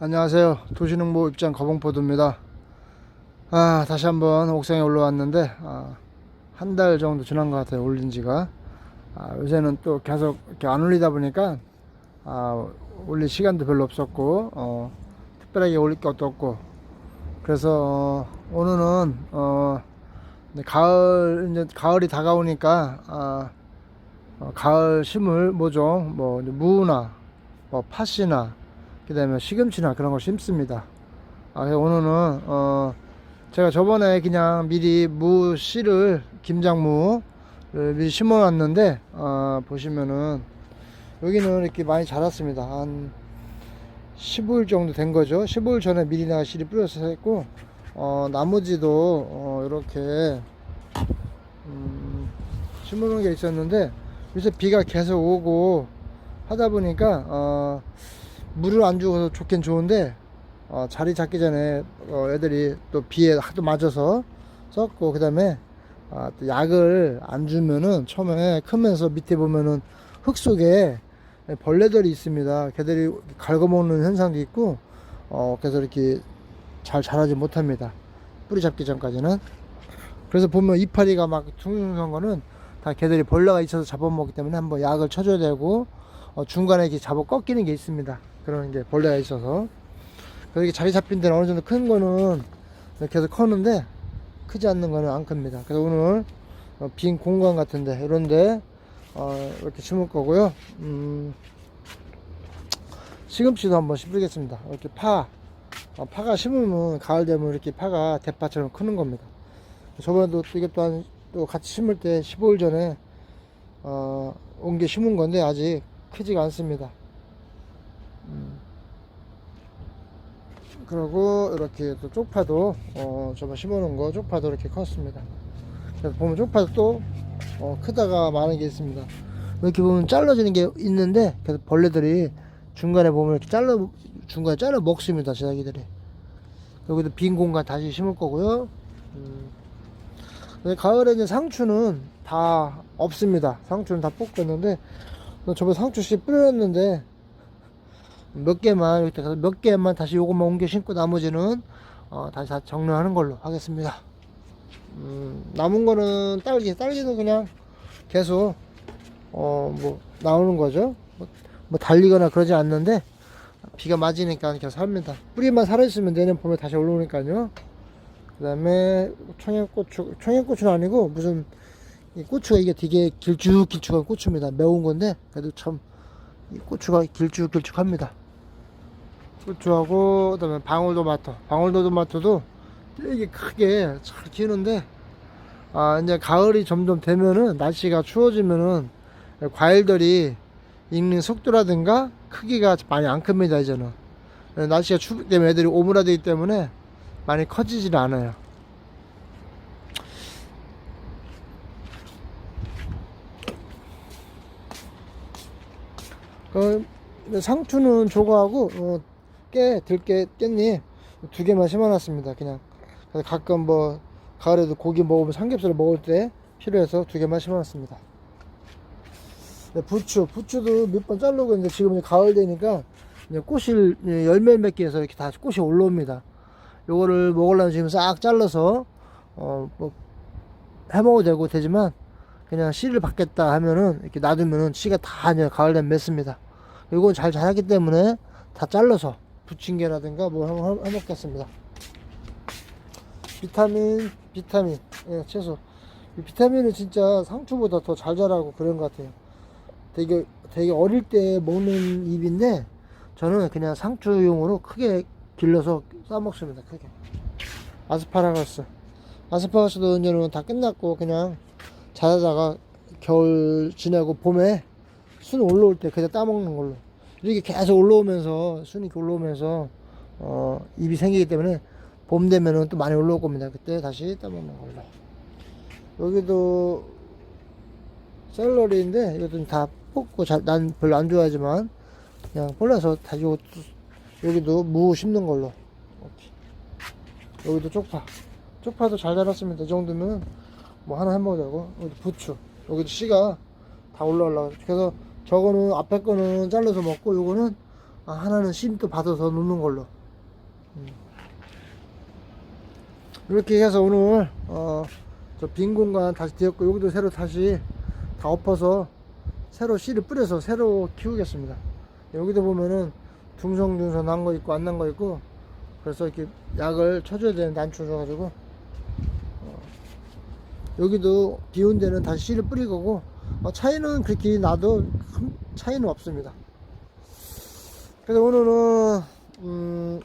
안녕하세요. 도시농부 입장 거봉포도입니다. 아, 다시 한번 옥상에 올라왔는데, 아, 한 달 정도 지난 것 같아요. 올린 지가. 아, 요새는 또 계속 이렇게 안 올리다 보니까, 아, 올릴 시간도 별로 없었고, 어, 특별하게 올릴 것도 없고, 그래서, 어, 오늘은, 어, 이제 가을, 이제 가을이 다가오니까, 아, 어, 가을 심을 모종, 뭐, 무나, 뭐, 팥이나, 그 다음에 시금치나 그런 걸 심습니다. 아, 오늘은, 어, 제가 저번에 그냥 미리 무 씨를, 김장무를 미리 심어 놨는데, 어, 보시면은, 여기는 이렇게 많이 자랐습니다. 한 15일 정도 된 거죠. 15일 전에 미리 내가 씨를 뿌려서 했고, 어, 나머지도, 어, 이렇게, 음, 심어 놓은 게 있었는데, 요새 비가 계속 오고 하다 보니까, 어, 물을 안 주어서 좋긴 좋은데 어, 자리 잡기 전에 어, 애들이 또 비에 하도 맞아서 썼고 그 다음에 아, 또 약을 안 주면은 처음에 크면서 밑에 보면은 흙 속에 벌레들이 있습니다. 걔들이 갉아먹는 현상도 있고 어, 그래서 이렇게 잘 자라지 못합니다. 뿌리 잡기 전까지는 그래서 보면 이파리가 막 둥둥한 거는 다 걔들이 벌레가 있어서 잡아먹기 때문에 한번 약을 쳐줘야 되고 어, 중간에 이렇게 잡아 꺾이는 게 있습니다. 그런 게 벌레가 있어서. 그래서 이게 자리 잡힌 데는 어느 정도 큰 거는 계속 커는데 크지 않는 거는 안 큽니다. 그래서 오늘 어, 빈 공간 같은데 이런데 어, 이렇게 심을 거고요. 음, 시금치도 한번 심으겠습니다. 이렇게 파 어, 파가 심으면 가을 되면 이렇게 파가 대파처럼 크는 겁니다. 저번에도 또 이게 또한 또 같이 심을 때 15일 전에 어, 온 게 심은 건데 아직 크지가 않습니다. 음. 그리고 이렇게 또 쪽파도 어, 저번 심어놓은 거 쪽파도 이렇게 컸습니다. 그래서 보면 쪽파도 또 어, 크다가 많은 게 있습니다. 이렇게 보면 잘라지는 게 있는데 그래서 벌레들이 중간에 보면 이렇게 잘라 중간에 잘라 먹습니다. 제자기들이. 여기도 빈 공간 다시 심을 거고요. 음. 가을에 이제 상추는 다 없습니다. 상추는 다 뽑겠는데 저번 상추 씨 뿌렸는데 몇 개만 이렇게 가서 몇 개만 다시 요것만 옮겨 심고 나머지는 어, 다시 다 정리하는 걸로 하겠습니다. 음, 남은 거는 딸기, 딸기는 그냥 계속 어 뭐 나오는 거죠. 뭐, 뭐 달리거나 그러지 않는데 비가 맞으니까 계속 삽니다. 뿌리만 살아있으면 내년 봄에 다시 올라오니까요. 그 다음에 청양고추, 청양고추는 아니고 무슨 이 고추가 이게 되게 길쭉길쭉한 고추입니다. 매운 건데 그래도 참 이 고추가 길쭉길쭉합니다. 고추하고 그다음에 방울토마토, 방울토마토도 되게 크게 잘 키우는데 아 이제 가을이 점점 되면은 날씨가 추워지면은 과일들이 익는 속도라든가 크기가 많이 안 큽니다 이제는 날씨가 춥기 때문에 애들이 오므라들기 때문에 많이 커지질 않아요. 그 상추는 저거하고 어, 깨 들깨 깻잎 두 개만 심어놨습니다. 그냥 가끔 뭐 가을에도 고기 먹으면 삼겹살 먹을 때 필요해서 두 개만 심어놨습니다. 네, 부추 부추도 몇 번 자르고 이제 지금 이제 가을 되니까 이제 꽃을 이제 열매 맺기 위해서 이렇게 다 꽃이 올라옵니다. 요거를 먹으려면 지금 싹 잘라서 어뭐 해먹어도 되고 되지만 그냥 씨를 받겠다 하면은 이렇게 놔두면은 씨가 다 이제 가을 되면 맺습니다. 이건 잘 자랐기 때문에 다 잘라서 부침개라든가 뭐 해- 해먹겠습니다. 비타민, 비타민, 예, 채소. 이 비타민은 진짜 상추보다 더 잘 자라고 그런 것 같아요. 되게, 되게 어릴 때 먹는 잎인데 저는 그냥 상추용으로 크게 길러서 싸먹습니다. 크게. 아스파라거스. 아스파라거스도 이제는 다 끝났고 그냥 자라다가 겨울 지나고 봄에 순 올라올 때 그때 따먹는 걸로. 이렇게 계속 올라오면서 순이 올라오면서 어 입이 생기기 때문에 봄 되면은 또 많이 올라올 겁니다. 그때 다시 따먹는 걸로. 여기도 샐러리인데 이것도 다 뽑고 잘, 난 별로 안 좋아하지만 그냥 골라서 다시 요것도, 여기도 무 심는 걸로. 이렇게. 여기도 쪽파. 쪽파도 잘 자랐습니다. 이 정도면 뭐 하나 여기 부추 여기도 씨가 다 올라올라 그래서 저거는 앞에 거는 잘라서 먹고 요거는 아, 하나는 심또 받아서 놓는 걸로. 음. 이렇게 해서 오늘 어, 저 빈 공간 다시 되었고 여기도 새로 다시 다 엎어서 새로 씨를 뿌려서 새로 키우겠습니다. 여기도 보면은 둥성둥성 난 거 있고 안 난 거 있고 그래서 이렇게 약을 쳐줘야 되는데 안 쳐줘가지고 어, 여기도 비운 데는 다시 씨를 뿌릴 거고 어, 차이는 그렇게 나도 큰 차이는 없습니다. 그래서 오늘은 음,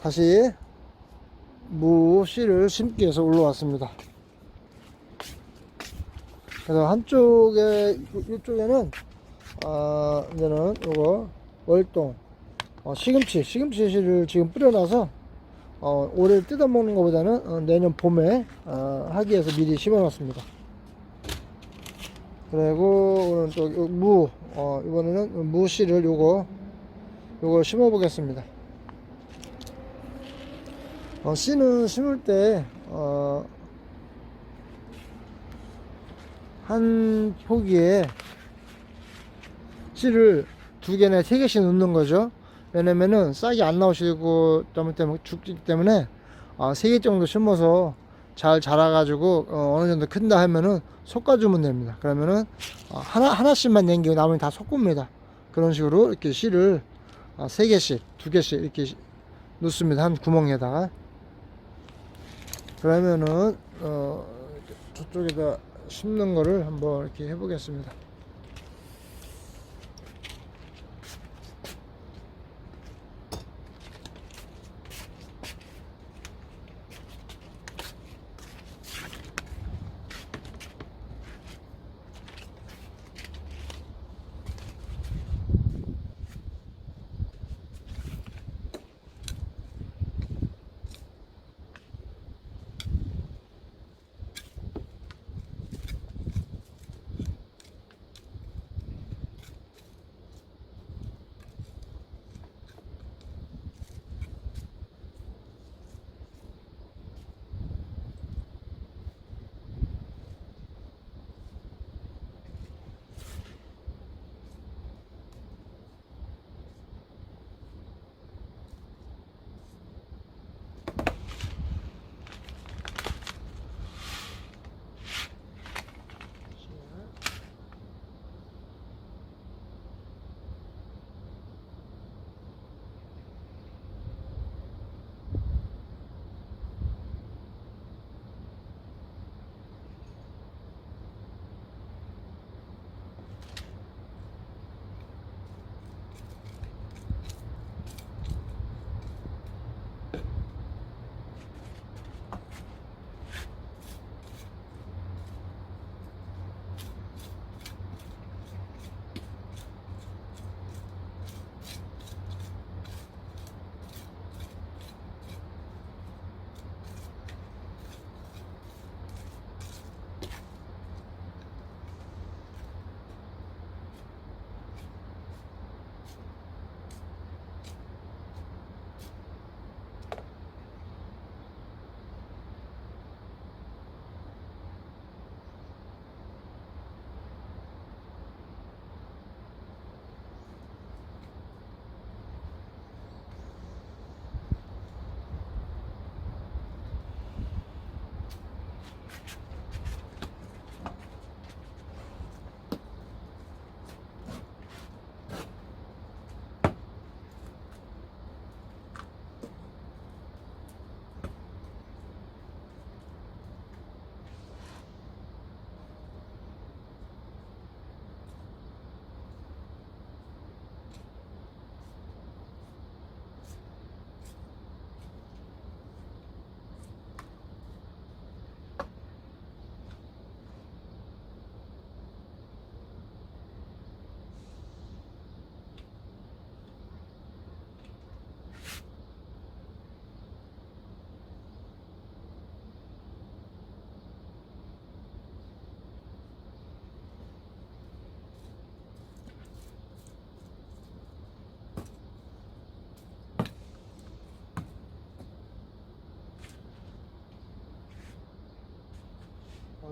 다시 무 씨를 심기 위해서 올라왔습니다. 그래서 한쪽에 이쪽에는 아 이제는 요거 월동 어, 시금치 시금치 씨를 지금 뿌려놔서 어, 올해 뜯어 먹는 것보다는 어, 내년 봄에 어, 하기 위해서 미리 심어놨습니다. 그리고 오늘 또무 어, 이번에는 무 씨를 요거 요거 심어 보겠습니다. 어, 씨는 심을 때, 어, 한 포기에 씨를 두 개나 세 개씩 넣는 거죠. 왜냐면은 싹이 안 나오시고 때문에 죽기 때문에 어, 세개 정도 심어서 잘 자라가지고 어, 어느 정도 큰다 하면은 솎아주면 됩니다. 그러면은 어, 하나 하나씩만 남기고 나머지 다 솎습니다. 그런 식으로 이렇게 씨를 어, 세 개씩, 두 개씩 이렇게 넣습니다. 한 구멍에다가. 그러면은 어 저쪽에다 심는 거를 한번 이렇게 해보겠습니다.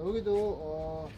여기도 어,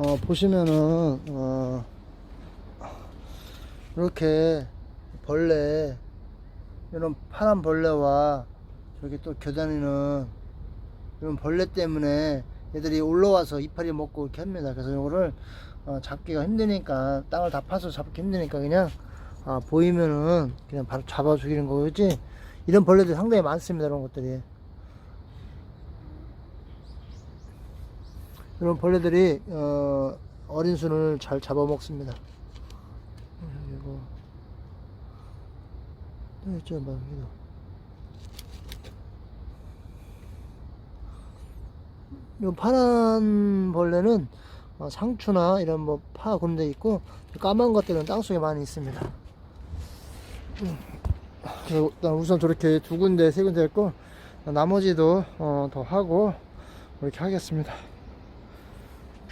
어, 보시면은 어, 이렇게 벌레 이런 파란 벌레와 저기 또 겨다니는 이런 벌레 때문에 얘들이 올라와서 이파리 먹고 이렇게 합니다. 그래서 이거를 어, 잡기가 힘드니까 땅을 다 파서 잡기 힘드니까 그냥 아, 보이면은 그냥 바로 잡아 죽이는 거지. 이런 벌레들 상당히 많습니다. 이런 것들이. 이런 벌레들이 어, 어린 순을 잘 잡아먹습니다. 이거 또 있죠, 막 이거. 이 파란 벌레는 어, 상추나 이런 뭐 파 그런 데 있고 까만 것들은 땅속에 많이 있습니다. 음. 그래서 일단 우선 저렇게 두 군데 세 군데 했고 나머지도 어, 더 하고 이렇게 하겠습니다.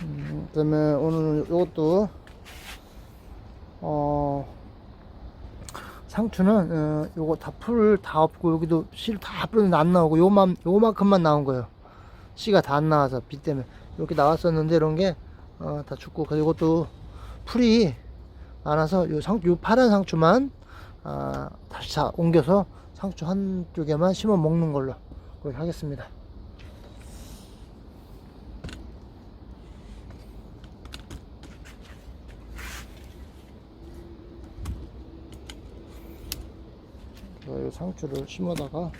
음, 그다음에 오늘 요것도 어 상추는 어, 요거 다 풀 다 없고 여기도 실 다 뿌렸는데 안 나오고 요만 요만큼만 나온 거예요. 씨가 다 안 나와서 비 때문에 이렇게 나왔었는데 이런 게 어, 다 죽고 그리고 이것도 풀이 많아서 요 상, 요 파란 상추만 아, 다시 다 옮겨서 상추 한쪽에만 심어 먹는 걸로 그렇게 하겠습니다. 이 상추를 심어다가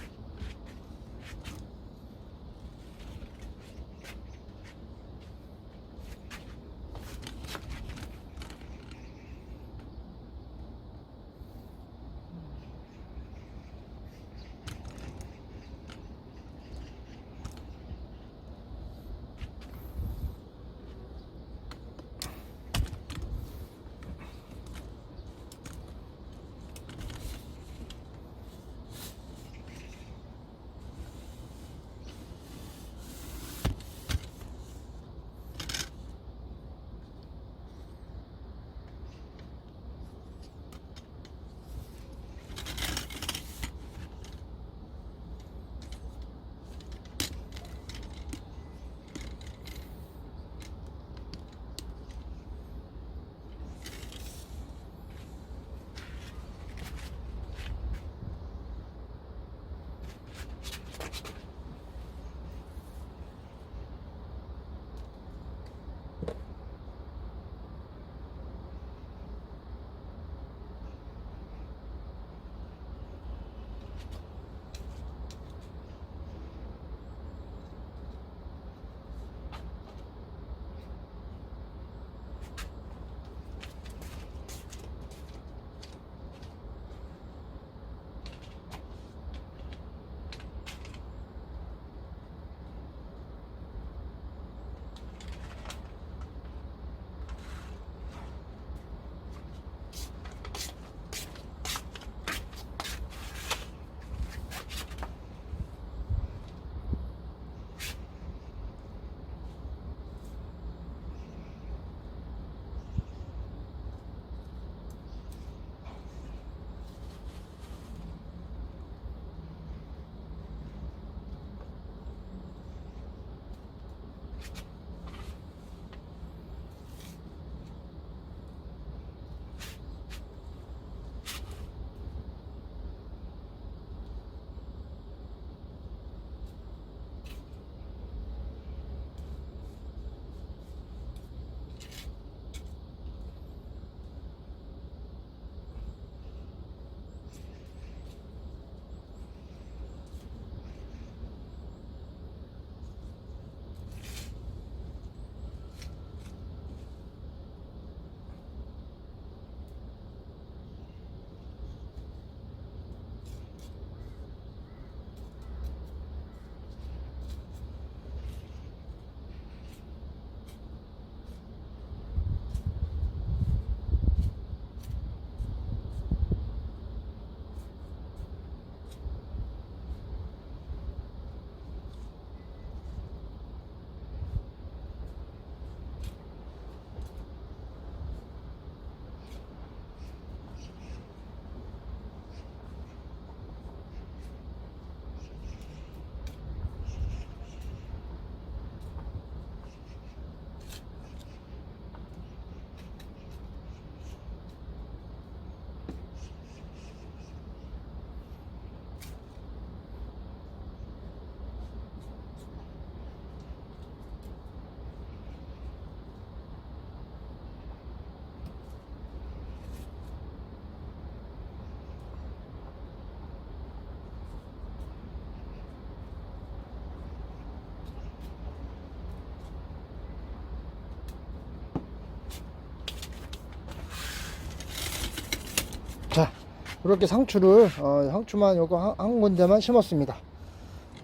이렇게 상추를 어, 상추만 요거 한, 한 군데만 심었습니다.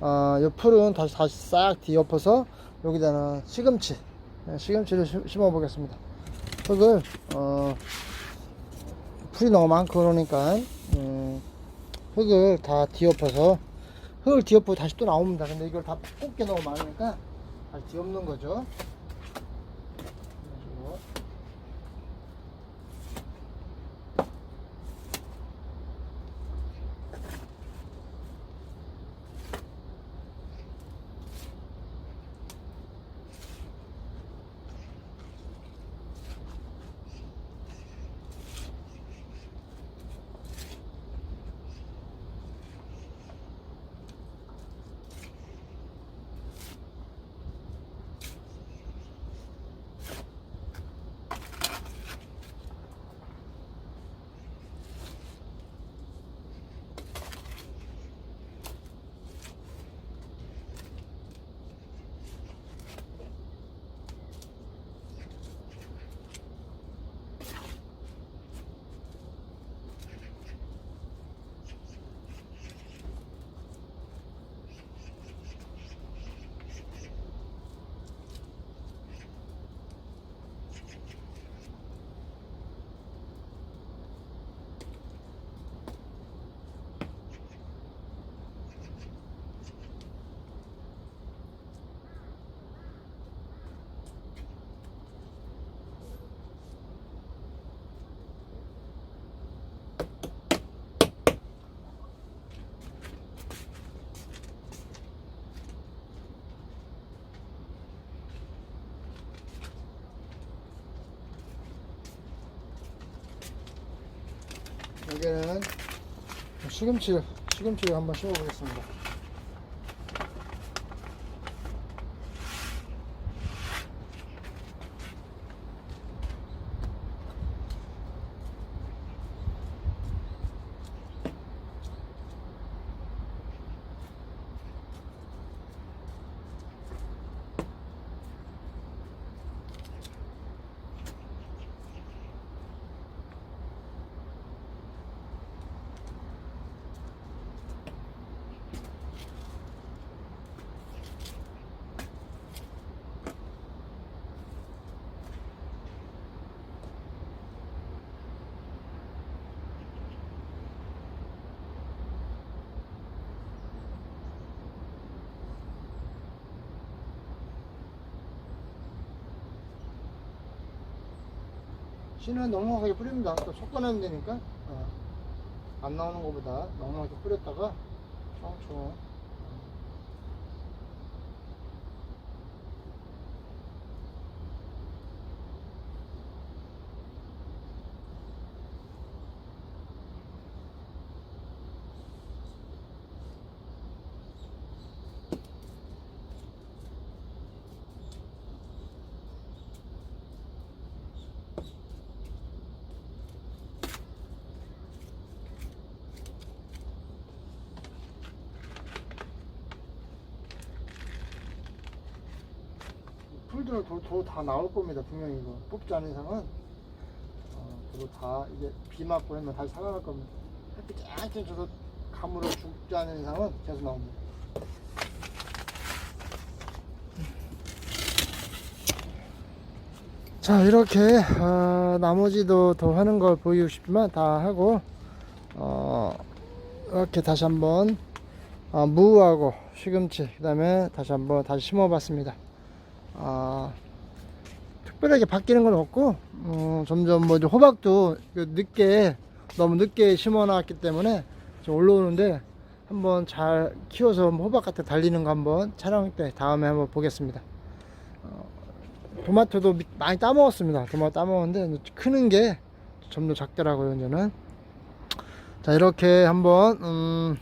아, 요 풀은 다시 다시 싹 뒤엎어서 여기다는 시금치 네, 시금치를 심- 심어 보겠습니다. 흙을 어, 풀이 너무 많고 그러니까 음, 흙을 다 뒤엎어서 흙을 뒤엎고 다시 또 나옵니다. 근데 이걸 다 꼽게 너무 많으니까 다시 뒤엎는 거죠. 이런 식으로. 여기는 시금치 시금치를 한번 심어 보겠습니다. 씨는 넉넉하게 뿌립니다. 또 섞어내면 되니까? 어, 안 나오는 것보다 넉넉하게 뿌렸다가 총총 풀들은 더다 나올 겁니다. 분명히 이거 뽑지 않은 이상은 어, 그거 다 이게 비 맞고 하면 다시 살아날 겁니다. 햇빛 쨍쨍 줘서 감으로 죽지 않은 이상은 계속 나옵니다. 자 이렇게 어, 나머지도 더 하는 걸 보이고 싶지만 다 하고 어, 이렇게 다시 한번 어, 무하고 시금치 그 다음에 다시 한번 다시 심어 봤습니다. 아, 특별하게 바뀌는 건 없고 어, 점점 뭐 호박도 그 늦게 너무 늦게 심어놨기 때문에 좀 올라오는데 한번 잘 키워서 호박 같은 달리는 거 한번 촬영 때 다음에 한번 보겠습니다. 어, 토마토도 미- 많이 따먹었습니다. 토마토 따먹었는데 크는 게 점점 작더라고요 이제는. 자 이렇게 한번 음,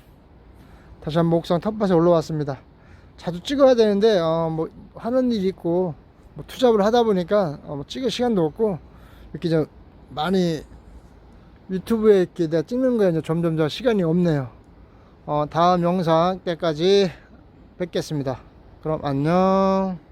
다시 한번 옥상 텃밭에 올라왔습니다. 자주 찍어야 되는데 어, 뭐 하는 일이 있고 뭐 투잡을 하다 보니까 어, 뭐 찍을 시간도 없고 이렇게 좀 많이 유튜브에 이렇게 내가 찍는 거에 이제 점점 더 시간이 없네요. 어, 다음 영상 때까지 뵙겠습니다. 그럼 안녕.